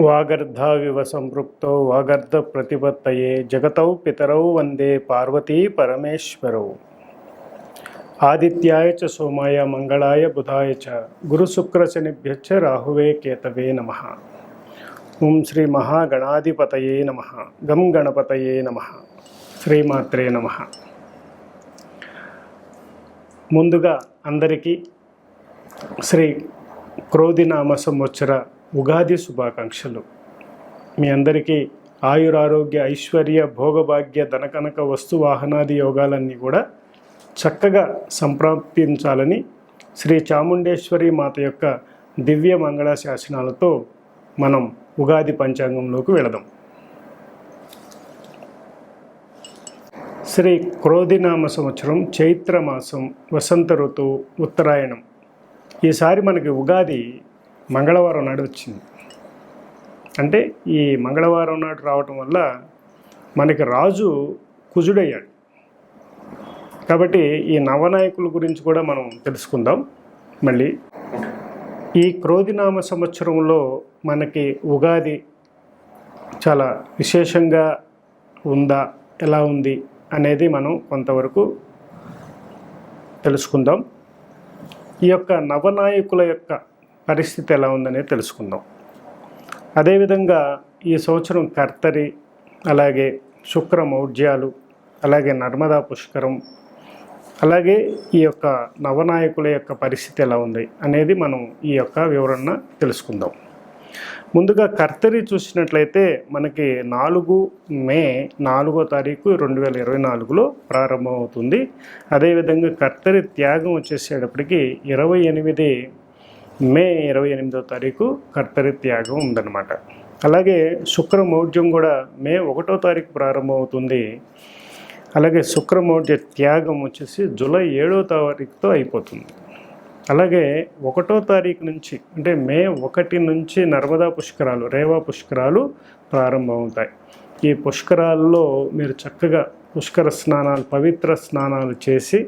వాగర్ధావివ సంపృక్తో వాగర్ధ ప్రతిపత్తయే జగతౌ పితరౌ వందే పార్వతీ పరమేశ్వరౌ. ఆదిత్యాయ చ సోమాయ మంగళాయ బుధాయ చ గురుశుక్రశనిభ్యచ్చ రాహువే కేతవే నమ. ఓం శ్రీ మహాగణాధిపతయే నమ. గం గణపతయే నమ. శ్రీమాత్రే నమ. ముందుగా అందరికీ శ్రీ క్రోధినామ సంవత్సర ఉగాది శుభాకాంక్షలు. మీ అందరికీ ఆయురారోగ్య ఐశ్వర్య భోగభాగ్య ధనకనక వస్తు వాహనాది యోగాలన్నీ కూడా చక్కగా సంప్రాప్తించాలని శ్రీ చాముండేశ్వరి మాత యొక్క దివ్య మంగళ శాసనాలతో మనం ఉగాది పంచాంగంలోకి వెళదాం. శ్రీ క్రోధినామ సంవత్సరం చైత్ర మాసం వసంత ఋతువు ఉత్తరాయణం. ఈసారి మనకి ఉగాది మంగళవారం నాడు వచ్చింది. అంటే ఈ మంగళవారం నాడు రావటం వల్ల మనకి రాజు కుజుడయ్యాడు. కాబట్టి ఈ నవనాయకుల గురించి కూడా మనం తెలుసుకుందాం. మళ్ళీ ఈ క్రోధినామ సంవత్సరంలో మనకి ఉగాది చాలా విశేషంగా ఉందా ఎలా ఉంది అనేది మనం కొంతవరకు తెలుసుకుందాం. ఈ యొక్క నవనాయకుల యొక్క పరిస్థితి ఎలా ఉందనేది తెలుసుకుందాం. అదేవిధంగా ఈ సంవత్సరం కర్తరి అలాగే శుక్ర మౌఢ్యాలు అలాగే నర్మదా పుష్కరం అలాగే ఈ యొక్క నవనాయకుల యొక్క పరిస్థితి ఎలా ఉంది అనేది మనం ఈ యొక్క వివరణ తెలుసుకుందాం. ముందుగా కర్తరి చూసినట్లయితే మనకి నాలుగు మే నాలుగో తారీఖు రెండు వేల ఇరవై నాలుగులో ప్రారంభమవుతుంది. అదేవిధంగా కర్తరి త్యాగం వచ్చేసేటప్పటికి ఇరవై ఎనిమిది మే ఇరవై ఎనిమిదో తారీఖు కర్తరి త్యాగం ఉందన్నమాట. అలాగే శుక్రమౌఢ్యం కూడా మే ఒకటో తారీఖు ప్రారంభమవుతుంది. అలాగే శుక్రమౌఢ్య త్యాగం వచ్చేసి జూలై ఏడో తారీఖుతో అయిపోతుంది. అలాగే ఒకటో తారీఖు నుంచి అంటే మే ఒకటి నుంచి నర్మదా పుష్కరాలు రేవా పుష్కరాలు ప్రారంభమవుతాయి. ఈ పుష్కరాల్లో మీరు చక్కగా పుష్కర స్నానాలు పవిత్ర స్నానాలు చేసి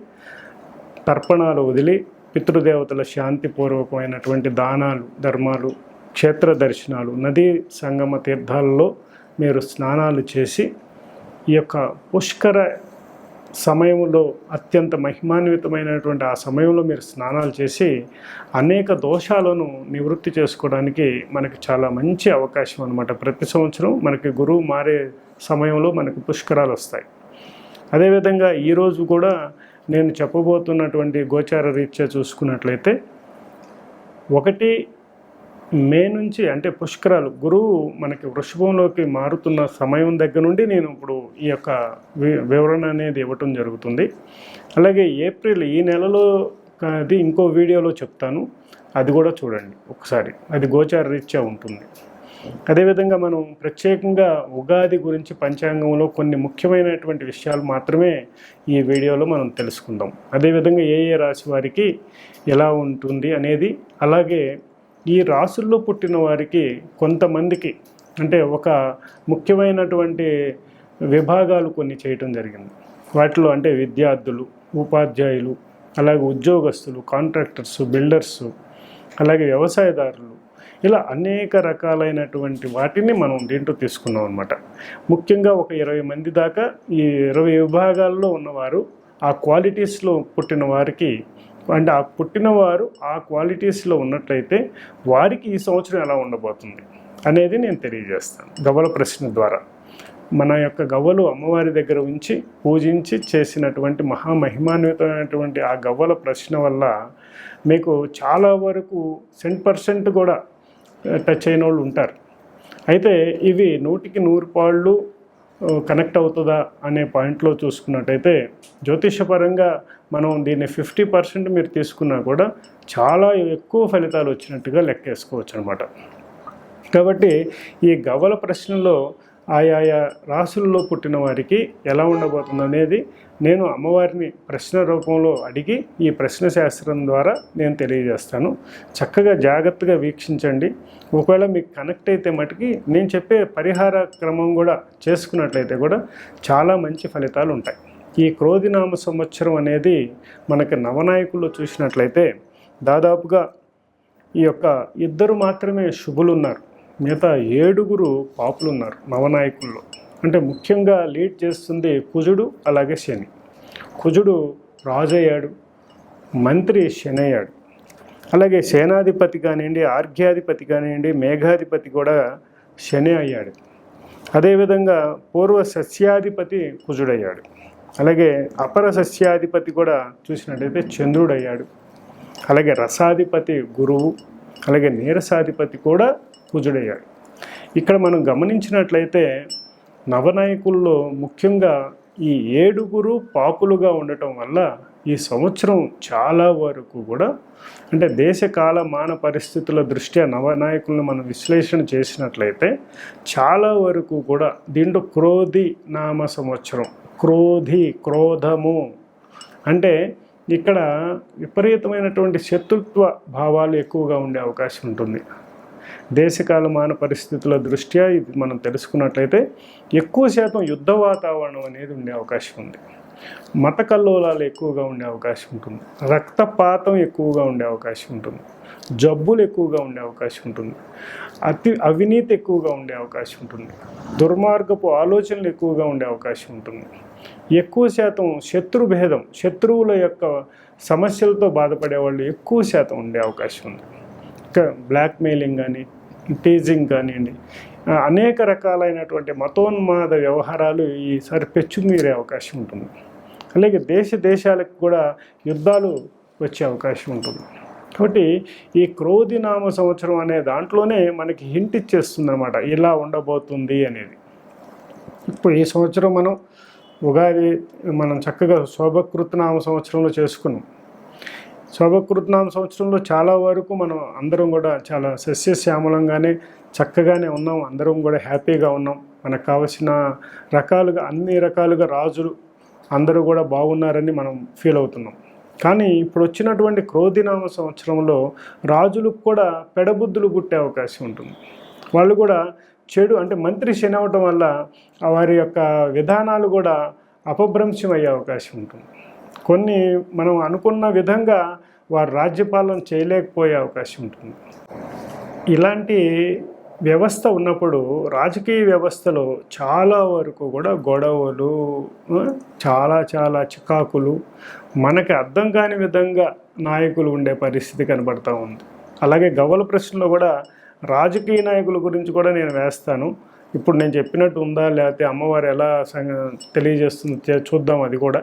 తర్పణాలు వదిలి పితృదేవతల శాంతిపూర్వకమైనటువంటి దానాలు ధర్మాలు క్షేత్ర దర్శనాలు నదీ సంగమ తీర్థాలలో మీరు స్నానాలు చేసి ఈ యొక్క పుష్కర సమయంలో అత్యంత మహిమాన్వితమైనటువంటి ఆ సమయంలో మీరు స్నానాలు చేసి అనేక దోషాలను నివృత్తి చేసుకోవడానికి మనకి చాలా మంచి అవకాశం అనమాట ప్రతి సంవత్సరం మనకి గురువు మారే సమయంలో మనకు పుష్కరాలు వస్తాయి. అదేవిధంగా ఈరోజు కూడా నేను చెప్పబోతున్నటువంటి గోచార రీత్యా చూసుకున్నట్లయితే ఒకటి మే నుంచి అంటే పుష్కరాలు గురువు మనకి వృషభంలోకి మారుతున్న సమయం దగ్గర నుండి నేను ఇప్పుడు ఈ యొక్క వి- వివరణ అనేది ఇవ్వటం జరుగుతుంది. అలాగే ఏప్రిల్ ఈ నెలలో అది ఇంకో వీడియోలో చెప్తాను. అది కూడా చూడండి ఒకసారి. అది గోచార రీత్యా ఉంటుంది. అదేవిధంగా మనం ప్రత్యేకంగా ఉగాది గురించి పంచాంగంలో కొన్ని ముఖ్యమైనటువంటి విషయాలు మాత్రమే ఈ వీడియోలో మనం తెలుసుకుందాం. అదేవిధంగా ఏ ఏ రాశి వారికి ఎలా ఉంటుంది అనేది అలాగే ఈ రాసుల్లో పుట్టిన వారికి కొంతమందికి అంటే ఒక ముఖ్యమైనటువంటి విభాగాలు కొన్ని చేయటం జరిగింది. వాటిలో అంటే విద్యార్థులు ఉపాధ్యాయులు అలాగే ఉద్యోగస్తులు కాంట్రాక్టర్స్ బిల్డర్స్ అలాగే వ్యవసాయదారులు ఇలా అనేక రకాలైనటువంటి వాటిని మనం దీంట్లో తీసుకున్నాం అనమాట ముఖ్యంగా ఒక ఇరవై మంది దాకా ఈ ఇరవై విభాగాల్లో ఉన్నవారు ఆ క్వాలిటీస్లో పుట్టిన వారికి అంటే ఆ పుట్టినవారు ఆ క్వాలిటీస్లో ఉన్నట్లయితే వారికి ఈ సంవత్సరం ఎలా ఉండబోతుంది అనేది నేను తెలియజేస్తాను గవ్వల ప్రశ్న ద్వారా. మన యొక్క గవ్వలు అమ్మవారి దగ్గర ఉంచి పూజించి చేసినటువంటి మహామహిమాన్వితమైనటువంటి ఆ గవ్వల ప్రశ్న వల్ల మీకు చాలా వరకు సెంట్ పర్సెంట్ కూడా టచ్ అయిన వాళ్ళు ఉంటారు. అయితే ఇవి నూటికి నూరు పాళ్ళు కనెక్ట్ అవుతుందా అనే పాయింట్లో చూసుకున్నట్టయితే జ్యోతిషపరంగా మనం దీన్ని ఫిఫ్టీ పర్సెంట్ మీరు తీసుకున్నా కూడా చాలా ఎక్కువ ఫలితాలు వచ్చినట్టుగా లెక్కేసుకోవచ్చు అనమాట కాబట్టి ఈ గవ్వల ప్రశ్నలో ఆయా రాసుల్లో పుట్టిన వారికి ఎలా ఉండబోతుంది అనేది నేను అమ్మవారిని ప్రశ్న రూపంలో అడిగి ఈ ప్రశ్న శాస్త్రం ద్వారా నేను తెలియజేస్తాను. చక్కగా జాగ్రత్తగా వీక్షించండి. ఒకవేళ మీకు కనెక్ట్ అయితే మటుకి నేను చెప్పే పరిహార క్రమం కూడా చేసుకున్నట్లయితే కూడా చాలా మంచి ఫలితాలు ఉంటాయి. ఈ క్రోధినామ సంవత్సరం అనేది మనకి నవనాయకుల్లో చూసినట్లయితే దాదాపుగా ఈ యొక్క ఇద్దరు మాత్రమే శుభులు ఉన్నారు మిగతా ఏడుగురు పాపులు ఉన్నారు నవనాయకుల్లో. అంటే ముఖ్యంగా లీడ్ చేస్తుంది కుజుడు అలాగే శని. కుజుడు రాజు అయ్యాడు మంత్రి శని అయ్యాడు అలాగే సేనాధిపతి కానివ్వండి ఆర్ఘ్యాధిపతి కానివ్వండి మేఘాధిపతి కూడా శని అయ్యాడు. అదేవిధంగా పూర్వ సస్యాధిపతి కుజుడయ్యాడు. అలాగే అపర సస్యాధిపతి కూడా చూసినట్టయితే చంద్రుడయ్యాడు. అలాగే రసాధిపతి గురువు అలాగే నీరసాధిపతి కూడా పూజుడయ్యాడు. ఇక్కడ మనం గమనించినట్లయితే నవనాయకుల్లో ముఖ్యంగా ఈ ఏడుగురు పాపులుగా ఉండటం వల్ల ఈ సంవత్సరం చాలా వరకు కూడా అంటే దేశ కాల మాన పరిస్థితుల దృష్ట్యా నవనాయకులను మనం విశ్లేషణ చేసినట్లయితే చాలా వరకు కూడా దీంట్లో క్రోధి నామ సంవత్సరం క్రోధి క్రోధము అంటే ఇక్కడ విపరీతమైనటువంటి శత్రుత్వ భావాలు ఎక్కువగా ఉండే అవకాశం ఉంటుంది. దేశకాలమాన పరిస్థితుల దృష్ట్యా ఇది మనం తెలుసుకున్నట్లయితే ఎక్కువ శాతం యుద్ధ వాతావరణం అనేది ఉండే అవకాశం ఉంది. మత కల్లోలాలు ఎక్కువగా ఉండే అవకాశం ఉంటుంది. రక్తపాతం ఎక్కువగా ఉండే అవకాశం ఉంటుంది. జబ్బులు ఎక్కువగా ఉండే అవకాశం ఉంటుంది. అతి అవినీతి ఎక్కువగా ఉండే అవకాశం ఉంటుంది. దుర్మార్గపు ఆలోచనలు ఎక్కువగా ఉండే అవకాశం ఉంటుంది. ఎక్కువ శాతం శత్రుభేదం శత్రువుల యొక్క సమస్యలతో బాధపడే వాళ్ళు ఎక్కువ శాతం ఉండే అవకాశం ఉంది. బ్లాక్మెయిలింగ్ కానీ టీజింగ్ కానివ్వండి అనేక రకాలైనటువంటి మతోన్మాద వ్యవహారాలు ఈసారి పెచ్చుమీరే అవకాశం ఉంటుంది. అలాగే దేశ దేశాలకు కూడా యుద్ధాలు వచ్చే అవకాశం ఉంటుంది. కాబట్టి ఈ క్రోధి నామ సంవత్సరం అనే దాంట్లోనే మనకి హింట్ ఇచ్చేస్తుంది అనమాట ఇలా ఉండబోతుంది అనేది. ఇప్పుడు ఈ సంవత్సరం మనం ఉగాది మనం చక్కగా శోభకృతనామ సంవత్సరంలో చేసుకున్నాం. శోభకృతనామ సంవత్సరంలో చాలా వరకు మనం అందరం కూడా చాలా సస్యశ్యామలంగానే చక్కగానే ఉన్నాం. అందరం కూడా హ్యాపీగా ఉన్నాం. మనకు కావలసిన రకాలుగా అన్ని రకాలుగా రాజులు అందరూ కూడా బాగున్నారని మనం ఫీల్ అవుతున్నాం. కానీ ఇప్పుడు వచ్చినటువంటి క్రోధినామ సంవత్సరంలో రాజులకు కూడా పెడబుద్ధులు పుట్టే అవకాశం ఉంటుంది. వాళ్ళు కూడా చెడు అంటే మంత్రి శని అవటం వల్ల వారి యొక్క విధానాలు కూడా అపభ్రంశం అయ్యే అవకాశం ఉంటుంది. కొన్ని మనం అనుకున్న విధంగా వారు రాజ్యపాలన చేయలేకపోయే అవకాశం ఉంటుంది. ఇలాంటి వ్యవస్థ ఉన్నప్పుడు రాజకీయ వ్యవస్థలో చాలా వరకు కూడా గొడవలు చాలా చాలా చికాకులు మనకి అర్థం కాని విధంగా నాయకులు ఉండే పరిస్థితి కనబడతా ఉంది. అలాగే గవల ప్రశ్నలో కూడా రాజకీయ నాయకుల గురించి కూడా నేను వేస్తాను. ఇప్పుడు నేను చెప్పినట్టు ఉందా లేకపోతే అమ్మవారు ఎలా సంగ తెలియజేస్తుంది చూద్దాం అది కూడా.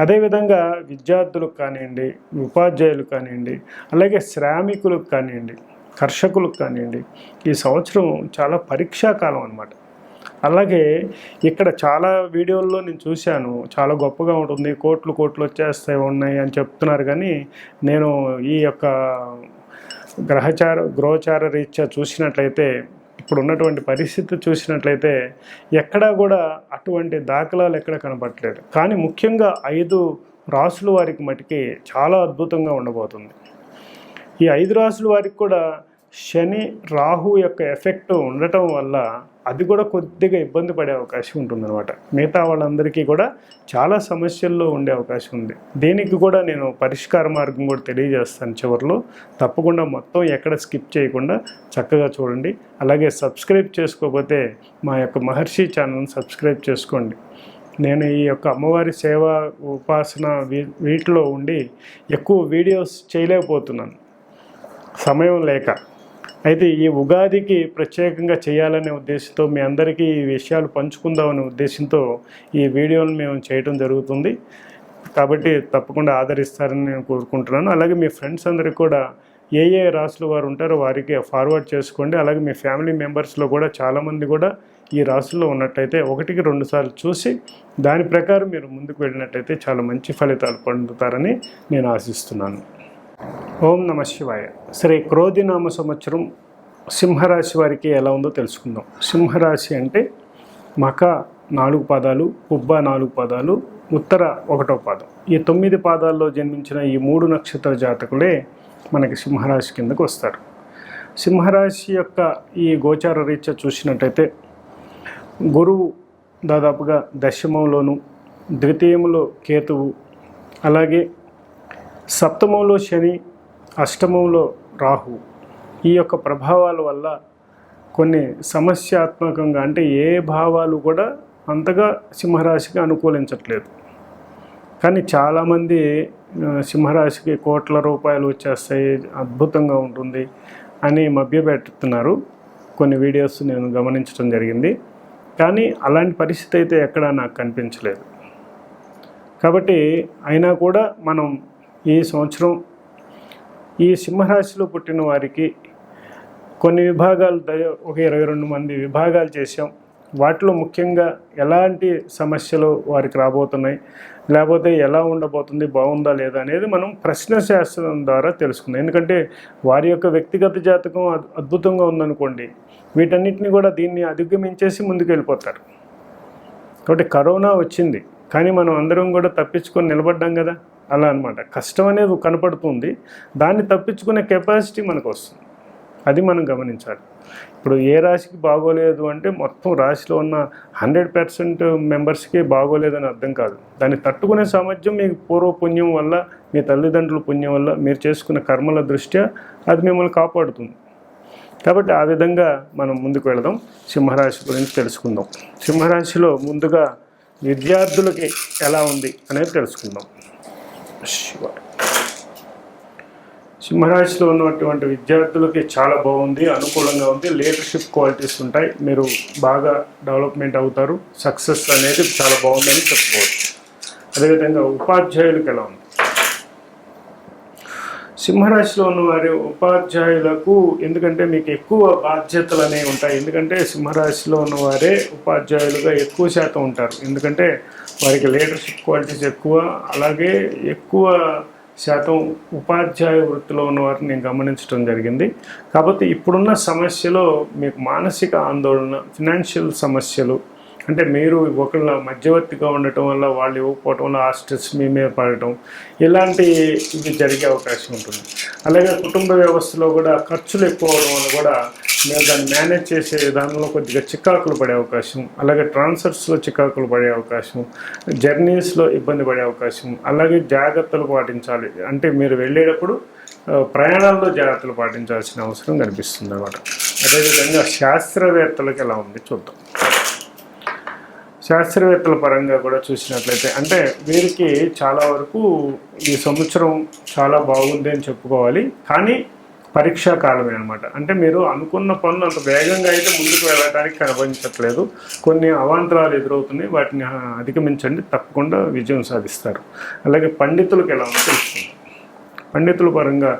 అదేవిధంగా విద్యార్థులకు కానివ్వండి ఉపాధ్యాయులు కానివ్వండి అలాగే శ్రామికులకు కానివ్వండి కర్షకులకు కానివ్వండి ఈ సంవత్సరం చాలా పరీక్షాకాలం అన్నమాట. అలాగే ఇక్కడ చాలా వీడియోల్లో నేను చూశాను చాలా గొప్పగా ఉంటుంది కోట్లు కోట్లు వచ్చేస్తాయి ఉన్నాయి అని చెప్తున్నారు. కానీ నేను ఈ యొక్క గ్రహచార గృహచార రీత్యా చూసినట్లయితే ఇప్పుడు ఉన్నటువంటి పరిస్థితి చూసినట్లయితే ఎక్కడా కూడా అటువంటి దాఖలాలు ఎక్కడ కనబడట్లేదు. కానీ ముఖ్యంగా ఐదు రాసుల వారికి మటుకి చాలా అద్భుతంగా ఉండబోతుంది. ఈ ఐదు రాసుల వారికి కూడా శని రాహు యొక్క ఎఫెక్ట్ ఉండటం వల్ల అది కూడా కొద్దిగా ఇబ్బంది పడే అవకాశం ఉంటుందన్నమాట. మిగతా వాళ్ళందరికీ కూడా చాలా సమస్యల్లో ఉండే అవకాశం ఉంది. దీనికి కూడా నేను పరిష్కార మార్గం కూడా తెలియజేస్తాను చివరిలో. తప్పకుండా మొత్తం ఎక్కడ స్కిప్ చేయకుండా చక్కగా చూడండి. అలాగే సబ్స్క్రైబ్ చేసుకోకపోతే మా యొక్క మహర్షి ఛానల్ని సబ్స్క్రైబ్ చేసుకోండి. నేను ఈ యొక్క అమ్మవారి సేవ ఉపాసన వీ- వీటిలో ఉండి ఎక్కువ వీడియోస్ చేయలేకపోతున్నాను. సమయం లేక. అయితే ఈ ఉగాదికి ప్రత్యేకంగా చేయాలనే ఉద్దేశంతో మీ అందరికీ ఈ విషయాలు పంచుకుందామనే ఉద్దేశంతో ఈ వీడియోను మేము చేయడం జరుగుతుంది. కాబట్టి తప్పకుండా ఆదరిస్తారని నేను కోరుకుంటున్నాను. అలాగే మీ ఫ్రెండ్స్ అందరికీ కూడా ఏ ఏ రాసులు వారు ఉంటారో వారికి ఫార్వర్డ్ చేసుకోండి. అలాగే మీ ఫ్యామిలీ మెంబర్స్లో కూడా చాలామంది కూడా ఈ రాసుల్లో ఉన్నట్టయితే ఒకటికి రెండు సార్లు చూసి దాని ప్రకారం మీరు ముందుకు వెళ్ళినట్టయితే చాలా మంచి ఫలితాలు పొందుతారని నేను ఆశిస్తున్నాను. ఓం నమ శివాయ. శ్రీ క్రోధినామ సంవత్సరం సింహరాశి వారికి ఎలా ఉందో తెలుసుకుందాం. సింహరాశి అంటే మక నాలుగు పాదాలు ఉబ్బ నాలుగు పాదాలు ఉత్తర ఒకటో పాదం. ఈ తొమ్మిది పాదాల్లో జన్మించిన ఈ మూడు నక్షత్ర జాతకులే మనకి సింహరాశి కిందకు వస్తారు. సింహరాశి యొక్క ఈ గోచార రీత్యా చూసినట్టయితే గురువు దాదాపుగా దశమంలోను ద్వితీయంలో కేతువు అలాగే సప్తమంలో శని అష్టమంలో రాహు ఈ యొక్క ప్రభావాల వల్ల కొన్ని సమస్యాత్మకంగా అంటే ఏ భావాలు కూడా అంతగా సింహరాశికి అనుకూలించట్లేదు. కానీ చాలామంది సింహరాశికి కోట్ల రూపాయలు వచ్చేస్తాయి అద్భుతంగా ఉంటుంది అని మభ్యపెడుతున్నారు. కొన్ని వీడియోస్ నేను గమనించడం జరిగింది. కానీ అలాంటి పరిస్థితి అయితే ఎక్కడా నాకు కనిపించలేదు. కాబట్టి అయినా కూడా మనం ఈ సంవత్సరం ఈ సింహరాశిలో పుట్టిన వారికి కొన్ని విభాగాలు దయ- ఒక ఇరవై రెండు మంది విభాగాలు చేసాం వాటిలో ముఖ్యంగా ఎలాంటి సమస్యలు వారికి రాబోతున్నాయి? లేకపోతే ఎలా ఉండబోతుంది? బాగుందా లేదా అనేది మనం ప్రశ్న శాస్త్రం ద్వారా తెలుసుకుందాం. ఎందుకంటే వారి యొక్క వ్యక్తిగత జాతకం అద్భుతంగా ఉందనుకోండి వీటన్నిటిని కూడా దీన్ని అధిగమించేసి ముందుకు వెళ్ళిపోతారు కాబట్టి కరోనా వచ్చింది. కానీ మనం అందరం కూడా తప్పించుకొని నిలబడ్డాం కదా? అలా అనమాట కష్టం అనేది కనపడుతుంది. దాన్ని తప్పించుకునే కెపాసిటీ మనకు వస్తుంది. అది మనం గమనించాలి. ఇప్పుడు ఏ రాశికి బాగోలేదు అంటే మొత్తం రాశిలో ఉన్న హండ్రెడ్ పర్సెంట్ మెంబర్స్కి బాగోలేదని అర్థం కాదు. దాన్ని తట్టుకునే సామర్థ్యం మీ పూర్వ పుణ్యం వల్ల మీ తల్లిదండ్రుల పుణ్యం వల్ల మీరు చేసుకున్న కర్మల దృష్ట్యా అది మిమ్మల్ని కాపాడుతుంది. కాబట్టి ఆ విధంగా మనం ముందుకు వెళదాం. సింహరాశి గురించి తెలుసుకుందాం. సింహరాశిలో ముందుగా విద్యార్థులకి ఎలా ఉంది అనేది తెలుసుకుందాం. శివ సింహరాశిలో ఉన్నటువంటి విద్యార్థులకి చాలా బాగుంది అనుకూలంగా ఉంది. లీడర్షిప్ క్వాలిటీస్ ఉంటాయి. మీరు బాగా డెవలప్మెంట్ అవుతారు. సక్సెస్ అనేది చాలా బాగుందని చెప్పుకోవచ్చు. అదేవిధంగా ఉపాధ్యాయులకు ఎలా ఉంది? సింహరాశిలో ఉన్న వారి ఉపాధ్యాయులకు ఎందుకంటే మీకు ఎక్కువ బాధ్యతలు అనేవి ఉంటాయి. ఎందుకంటే సింహరాశిలో ఉన్నవారే ఉపాధ్యాయులుగా ఎక్కువ శాతం ఉంటారు. ఎందుకంటే వారికి లీడర్షిప్ క్వాలిటీస్ ఎక్కువ అలాగే ఎక్కువ శాతం ఉపాధ్యాయ వృత్తిలో ఉన్న వారిని నేను గమనించడం జరిగింది. కాబట్టి ఇప్పుడున్న సమస్యలో మీకు మానసిక ఆందోళన ఫినాన్షియల్ సమస్యలు అంటే మీరు ఒకళ్ళ మధ్యవర్తిగా ఉండటం వల్ల వాళ్ళు ఇవ్వకపోవటం వల్ల ఆ స్ట్రెస్ మీ మీద పడటం ఇలాంటి ఇది జరిగే అవకాశం ఉంటుంది. అలాగే కుటుంబ వ్యవస్థలో కూడా ఖర్చులు ఎక్కువ అవడం వల్ల కూడా మీరు దాన్ని మేనేజ్ చేసే విధానంలో కొద్దిగా చికాకులు పడే అవకాశం అలాగే ట్రాన్స్ఫర్స్లో చికాకులు పడే అవకాశం జర్నీస్లో ఇబ్బంది పడే అవకాశం అలాగే జాగ్రత్తలు పాటించాలి. అంటే మీరు వెళ్ళేటప్పుడు ప్రయాణాల్లో జాగ్రత్తలు పాటించాల్సిన అవసరం కనిపిస్తుంది అన్నమాట. అదేవిధంగా శాస్త్రవేత్తలకు ఎలా ఉంది చూద్దాం. శాస్త్రవేత్తల పరంగా కూడా చూసినట్లయితే అంటే వీరికి చాలా వరకు ఈ సంవత్సరం చాలా బాగుంది అని చెప్పుకోవాలి. కానీ పరీక్షా కాలమే అనమాట అంటే మీరు అనుకున్న పనులు అంత వేగంగా అయితే ముందుకు వెళ్ళడానికి కనిపించట్లేదు కొన్ని అవాంతరాలు ఎదురవుతున్నాయి. వాటిని అధిగమించండి. తప్పకుండా విజయం సాధిస్తారు. అలాగే పండితులకు ఎలా ఉందో తెలుస్తుంది పండితుల పరంగా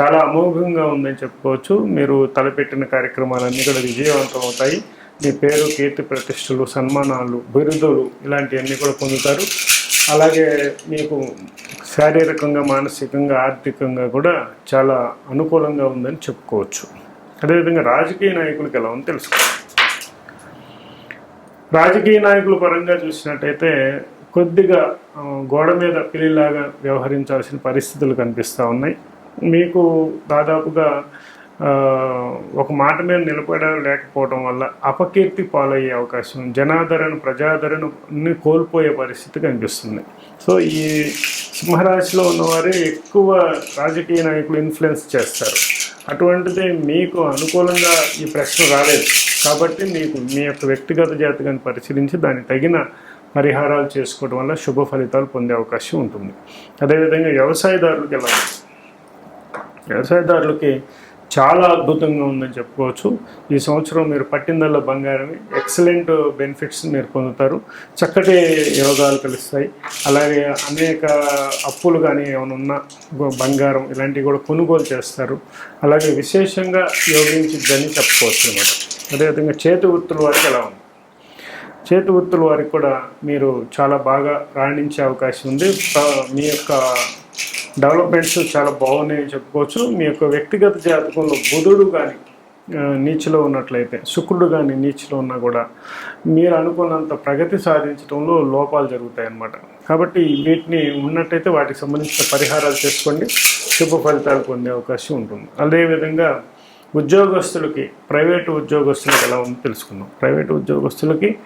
చాలా అమోఘంగా ఉందని చెప్పుకోవచ్చు. మీరు తలపెట్టిన కార్యక్రమాలన్నీ కూడా విజయవంతం అవుతాయి. మీ పేరు కీర్తి ప్రతిష్టలు సన్మానాలు బిరుదులు ఇలాంటివన్నీ కూడా పొందుతారు. అలాగే మీకు శారీరకంగా మానసికంగా ఆర్థికంగా కూడా చాలా అనుకూలంగా ఉందని చెప్పుకోవచ్చు. అదేవిధంగా రాజకీయ నాయకులకు ఎలా ఉందో తెలుసుకోవాలి. రాజకీయ నాయకుల పరంగా చూసినట్టయితే కొద్దిగా గోడ మీద పిల్లిలాగా వ్యవహరించాల్సిన పరిస్థితులు కనిపిస్తూ ఉన్నాయి. మీకు దాదాపుగా ఒక మాట మీద నిలబడలేకపోవడం వల్ల అపకీర్తి పాలయ్యే అవకాశం జనాదరణ ప్రజాదరణని కోల్పోయే పరిస్థితి కనిపిస్తుంది. సో ఈ సింహరాశిలో ఉన్నవారే ఎక్కువ రాజకీయ నాయకులు ఇన్ఫ్లుయెన్స్ చేస్తారు. అటువంటిది మీకు అనుకూలంగా ఈ ప్రశ్న రాలేదు. కాబట్టి మీకు మీ యొక్క వ్యక్తిగత జాతకాన్ని పరిశీలించి దానికి తగిన పరిహారాలు చేసుకోవడం వల్ల శుభ ఫలితాలు పొందే అవకాశం ఉంటుంది. అదేవిధంగా వ్యవసాయదారులకు ఎలా వ్యవసాయదారులకి చాలా అద్భుతంగా ఉందని చెప్పుకోవచ్చు. ఈ సంవత్సరం మీరు పట్టిందల్లో బంగారమే. ఎక్సలెంట్ బెనిఫిట్స్ మీరు పొందుతారు. చక్కటి యోగాలు కలుస్తాయి. అలాగే అనేక అప్పులు కానీ ఏమైనా ఉన్నా బంగారం ఇలాంటివి కూడా కొనుగోలు చేస్తారు. అలాగే విశేషంగా యోగించిద్దని చెప్పుకోవచ్చు అనమాట అదేవిధంగా చేతి వృత్తుల వారికి ఎలా ఉంది. చేతి వృత్తుల వారికి కూడా మీరు చాలా బాగా రాణించే అవకాశం ఉంది. మీ యొక్క డెవలప్మెంట్స్ చాలా బాగున్నాయని చెప్పుకోవచ్చు. మీ యొక్క వ్యక్తిగత జాతకంలో బుధుడు కానీ నీచులో ఉన్నట్లయితే శుక్రుడు కానీ నీచులో ఉన్నా కూడా మీరు అనుకున్నంత ప్రగతి సాధించడంలో లోపాలు జరుగుతాయి అన్నమాట కాబట్టి వీటిని ఉన్నట్టయితే వాటికి సంబంధించిన పరిహారాలు చేసుకోండి. శుభ ఫలితాలు పొందే అవకాశం ఉంటుంది. అదేవిధంగా ఉద్యోగస్తులకి ప్రైవేటు ఉద్యోగస్తులకు ఎలా ఉందో తెలుసుకుందాం. ప్రైవేటు ఉద్యోగస్తులకి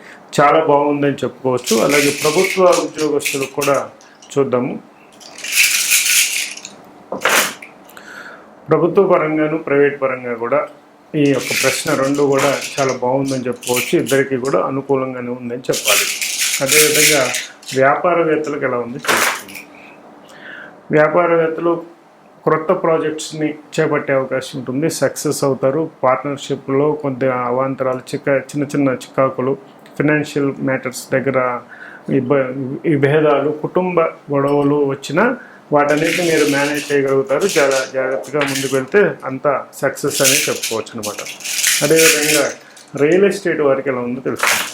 చాలా బాగుందని చెప్పుకోవచ్చు. అలాగే ప్రభుత్వ ఉద్యోగస్తులకు కూడా చూద్దాము. ప్రభుత్వ పరంగాను ప్రైవేట్ పరంగా కూడా ఈ యొక్క ప్రశ్న రెండు కూడా చాలా బాగుందని చెప్పుకోవచ్చు. ఇద్దరికి కూడా అనుకూలంగానే ఉందని చెప్పాలి. అదేవిధంగా వ్యాపారవేత్తలకు ఎలా ఉంది తెలుస్తుంది. వ్యాపారవేత్తలు క్రొత్త ప్రాజెక్ట్స్ని చేపట్టే అవకాశం ఉంటుంది. సక్సెస్ అవుతారు. పార్ట్నర్షిప్లో కొద్దిగా అవాంతరాలు చిక్క చిన్న చిన్న చికాకులు ఫినాన్షియల్ మ్యాటర్స్ దగ్గర ఇబ్బ విభేదాలు కుటుంబ గొడవలు వచ్చినా వాటన్నిటి మీరు మేనేజ్ చేయగలుగుతారు. చాలా జాగ్రత్తగా ముందుకు వెళ్తే అంత సక్సెస్ అనేది చెప్పుకోవచ్చు అనమాట అదేవిధంగా రియల్ ఎస్టేట్ వారికి ఎలా ఉందో తెలుస్తుంది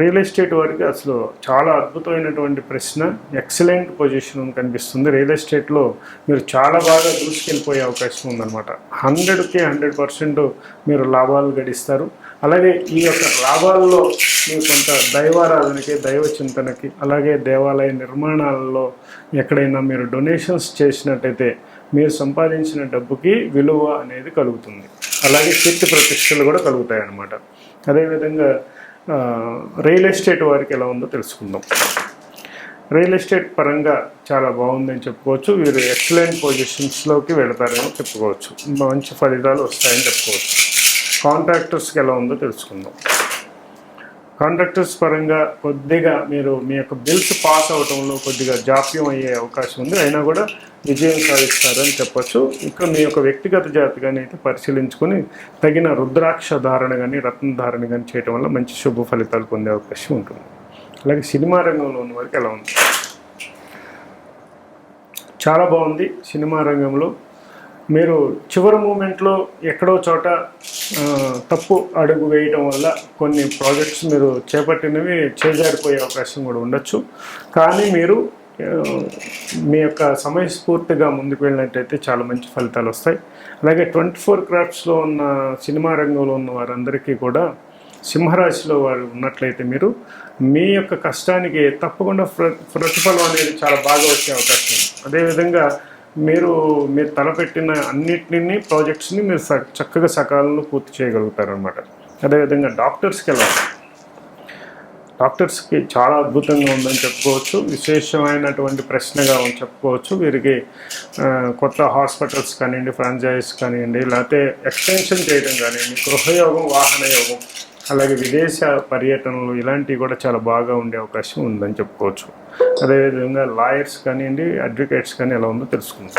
రియల్ ఎస్టేట్ వారికి అసలు చాలా అద్భుతమైనటువంటి ప్రశ్న ఎక్సలెంట్ పొజిషన్ కనిపిస్తుంది. రియల్ ఎస్టేట్లో మీరు చాలా బాగా దూసుకెళ్ళిపోయే అవకాశం ఉందన్నమాట. హండ్రెడ్కి హండ్రెడ్ పర్సెంట్ మీరు లాభాలు గడిస్తారు. అలాగే ఈ యొక్క లాభాల్లో మీరు కొంత దైవారాధనకి దైవ చింతనకి అలాగే దేవాలయ నిర్మాణాలలో ఎక్కడైనా మీరు డొనేషన్స్ చేసినట్టయితే మీరు సంపాదించిన డబ్బుకి విలువ అనేది కలుగుతుంది. అలాగే కీర్తి ప్రతిష్టలు కూడా కలుగుతాయి అన్నమాట అదేవిధంగా రియల్ ఎస్టేట్ వారికి ఎలా ఉందో తెలుసుకుందాం. రియల్ ఎస్టేట్ పరంగా చాలా బాగుందని చెప్పుకోవచ్చు. వీరు ఎక్సలెంట్ పొజిషన్స్లోకి వెళతారని చెప్పుకోవచ్చు. మంచి ఫలితాలు వస్తాయని చెప్పుకోవచ్చు. కాంట్రాక్టర్స్కి ఎలా ఉందో తెలుసుకుందాం. కాంట్రాక్టర్స్ పరంగా కొద్దిగా మీరు మీ యొక్క బిల్స్ పాస్ అవడంలో కొద్దిగా జాప్యం అయ్యే అవకాశం ఉంది. అయినా కూడా విజయం సాధిస్తారని చెప్పొచ్చు. ఇక్కడ మీ యొక్క వ్యక్తిగత జాతకాన్ని అయితే పరిశీలించుకొని తగిన రుద్రాక్ష ధారణ కానీ రత్న ధారణ కానీ చేయడం వల్ల మంచి శుభ ఫలితాలు పొందే అవకాశం ఉంటుంది. అలాగే సినిమా రంగంలో ఉన్న వారికి ఎలా ఉంది? చాలా బాగుంది. సినిమా రంగంలో మీరు చివరి మూమెంట్లో ఎక్కడో చోట తప్పు అడుగు వేయడం వల్ల కొన్ని ప్రాజెక్ట్స్ మీరు చేపట్టినవి చేజారిపోయే అవకాశం కూడా ఉండొచ్చు. కానీ మీరు మీ యొక్క సమయస్ఫూర్తిగా ముందుకు వెళ్ళినట్టయితే చాలా మంచి ఫలితాలు వస్తాయి. అలాగే ట్వంటీ ఫోర్ క్రాఫ్ట్స్లో ఉన్న సినిమా రంగంలో ఉన్న వారందరికీ కూడా సింహరాశిలో వారు ఉన్నట్లయితే మీరు మీ యొక్క కష్టానికి తప్పకుండా ప్ర ప్రతిఫలం అనేది చాలా బాగా వచ్చే అవకాశం ఉంది. అదేవిధంగా మీరు మీరు తలపెట్టిన అన్నిటిని ప్రాజెక్ట్స్ని మీరు స- చక్కగా సకాలంలో పూర్తి చేయగలుగుతారు అనమాట అదేవిధంగా డాక్టర్స్కి వెళ్ళాలి. డాక్టర్స్కి చాలా అద్భుతంగా ఉందని చెప్పుకోవచ్చు. విశేషమైనటువంటి ప్రశ్నగా ఉంది చెప్పుకోవచ్చు. వీరికి కొత్త హాస్పిటల్స్ కానివ్వండి ఫ్రాంచైజ్ కానివ్వండి లేకపోతే ఎక్స్టెన్షన్ చేయడం కానివ్వండి గృహయోగం వాహన యోగం అలాగే విదేశ పర్యటనలు ఇలాంటివి కూడా చాలా బాగా ఉండే అవకాశం ఉందని చెప్పుకోవచ్చు. అదేవిధంగా లాయర్స్ కానివ్వండి అడ్వకేట్స్ కానీ ఎలా ఉందో తెలుసుకుందాం.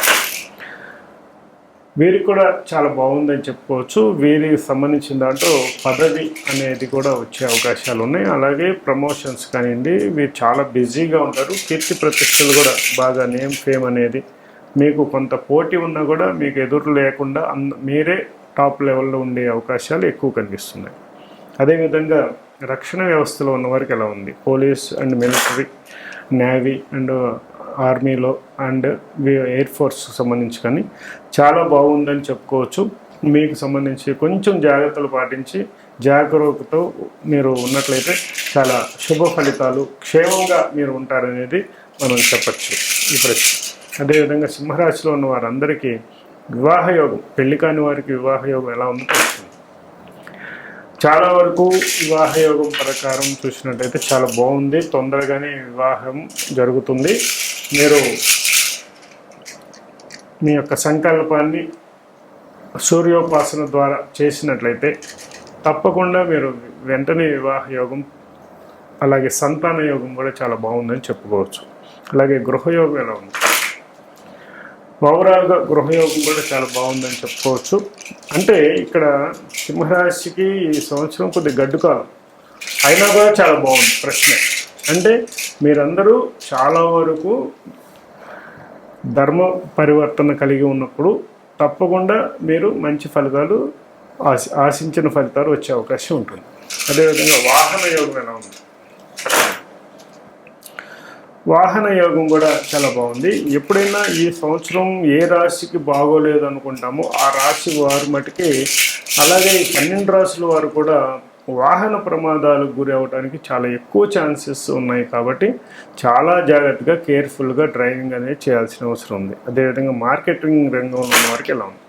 వీరికి కూడా చాలా బాగుందని చెప్పుకోవచ్చు. వీరికి సంబంధించిన దాంట్లో పదవి అనేది కూడా వచ్చే అవకాశాలు ఉన్నాయి. అలాగే ప్రమోషన్స్ కానివ్వండి వీరు చాలా బిజీగా ఉంటారు. కీర్తి ప్రతిష్టలు కూడా బాగా నేమ్ ఫేమ్ అనేది మీకు కొంత పోటీ ఉన్నా కూడా మీకు ఎదురు లేకుండా అంద మీరే టాప్ లెవెల్లో ఉండే అవకాశాలు ఎక్కువ కనిపిస్తున్నాయి. అదేవిధంగా రక్షణ వ్యవస్థలో ఉన్నవారికి ఎలా ఉంది? Police and military navy and ఆర్మీలో అండ్ ఎయిర్ ఫోర్స్ సంబంధించి కానీ చాలా బాగుందని చెప్పుకోవచ్చు. మీకు సంబంధించి కొంచెం జాగ్రత్తలు పాటించి జాగ్రత్తతో మీరు ఉన్నట్లయితే చాలా శుభ ఫలితాలు క్షేమంగా మీరు ఉంటారనేది మనం చెప్పచ్చు ఈ ప్రశ్న. అదేవిధంగా సింహరాశిలో ఉన్న వారందరికీ వివాహయోగం పెళ్ళి కాని వారికి వివాహయోగం ఎలా ఉందో చాలా వరకు వివాహ యోగం ప్రకారం చూసినట్టయితే చాలా బాగుంది. తొందరగానే వివాహం జరుగుతుంది. మీరు మీ యొక్క సంకల్పాన్ని సూర్యోపాసన ద్వారా చేసినట్లయితే తప్పకుండా మీరు వెంటనే వివాహ యోగం అలాగే సంతాన యోగం కూడా చాలా బాగుందని చెప్పుకోవచ్చు. అలాగే గృహయోగం ఎలా ఉంది? ఓవరాల్గా గృహయోగం కూడా చాలా బాగుందని చెప్పుకోవచ్చు. అంటే ఇక్కడ సింహరాశికి ఈ సంవత్సరం కొద్ది గడ్డు కాలం అయినా కూడా చాలా బాగుంది ప్రశ్న. అంటే మీరందరూ చాలా వరకు ధర్మ పరివర్తన కలిగి ఉన్నప్పుడు తప్పకుండా మీరు మంచి ఫలితాలు ఆశించిన ఫలితాలు వచ్చే అవకాశం ఉంటుంది. అదేవిధంగా వాహన యోగం ఎలా ఉంది? వాహన యోగం కూడా చాలా బాగుంది. ఎప్పుడైనా ఈ సంవత్సరం ఏ రాశికి బాగోలేదు అనుకుంటామో ఆ రాశి వారు మటుకి అలాగే ఈ పన్నెండు రాశుల వారు కూడా వాహన ప్రమాదాలకు గురి అవడానికి చాలా ఎక్కువ ఛాన్సెస్ ఉన్నాయి కాబట్టి చాలా జాగ్రత్తగా కేర్ఫుల్గా డ్రైవింగ్ అనేది చేయాల్సిన అవసరం ఉంది. అదేవిధంగా మార్కెటింగ్ రంగంలో ఉన్న వారికి ఎలా ఉంది?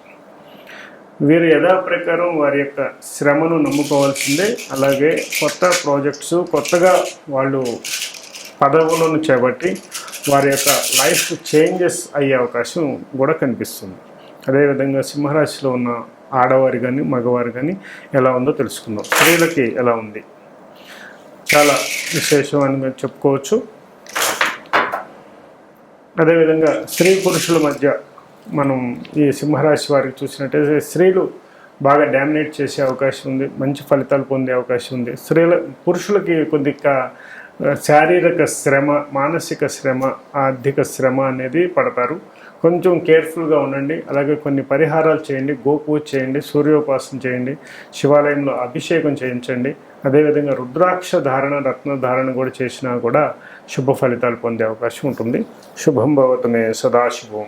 వీరు యథాప్రకారం వారి యొక్క శ్రమను నమ్ముకోవాల్సిందే. అలాగే కొత్త ప్రాజెక్ట్స్ కొత్తగా వాళ్ళు పదవులను చేపట్టి వారి యొక్క లైఫ్ చేంజెస్ అయ్యే అవకాశం కూడా కనిపిస్తుంది. అదేవిధంగా సింహరాశిలో ఉన్న ఆడవారు కానీ మగవారు కానీ ఎలా ఉందో తెలుసుకుందాం. స్త్రీలకి ఎలా ఉంది? చాలా విశేషం అని చెప్పుకోవచ్చు. అదేవిధంగా స్త్రీ పురుషుల మధ్య మనం ఈ సింహరాశి వారికి చూసినట్టయితే స్త్రీలు బాగా డామినేట్ చేసే అవకాశం ఉంది మంచి ఫలితాలు పొందే అవకాశం ఉంది. స్త్రీల పురుషులకి కొద్దిగా శారీరక శ్రమ మానసిక శ్రమ ఆర్థిక శ్రమ అనేది పడతారు. కొంచెం కేర్ఫుల్గా ఉండండి. అలాగే కొన్ని పరిహారాలు చేయండి. గోపూజ చేయండి సూర్యోపాసన చేయండి శివాలయంలో అభిషేకం చేయించండి. అదేవిధంగా రుద్రాక్ష ధారణ రత్న ధారణ కూడా చేసినా కూడా శుభ ఫలితాలు పొందే అవకాశం ఉంటుంది. శుభం భవతమే సదాశుభం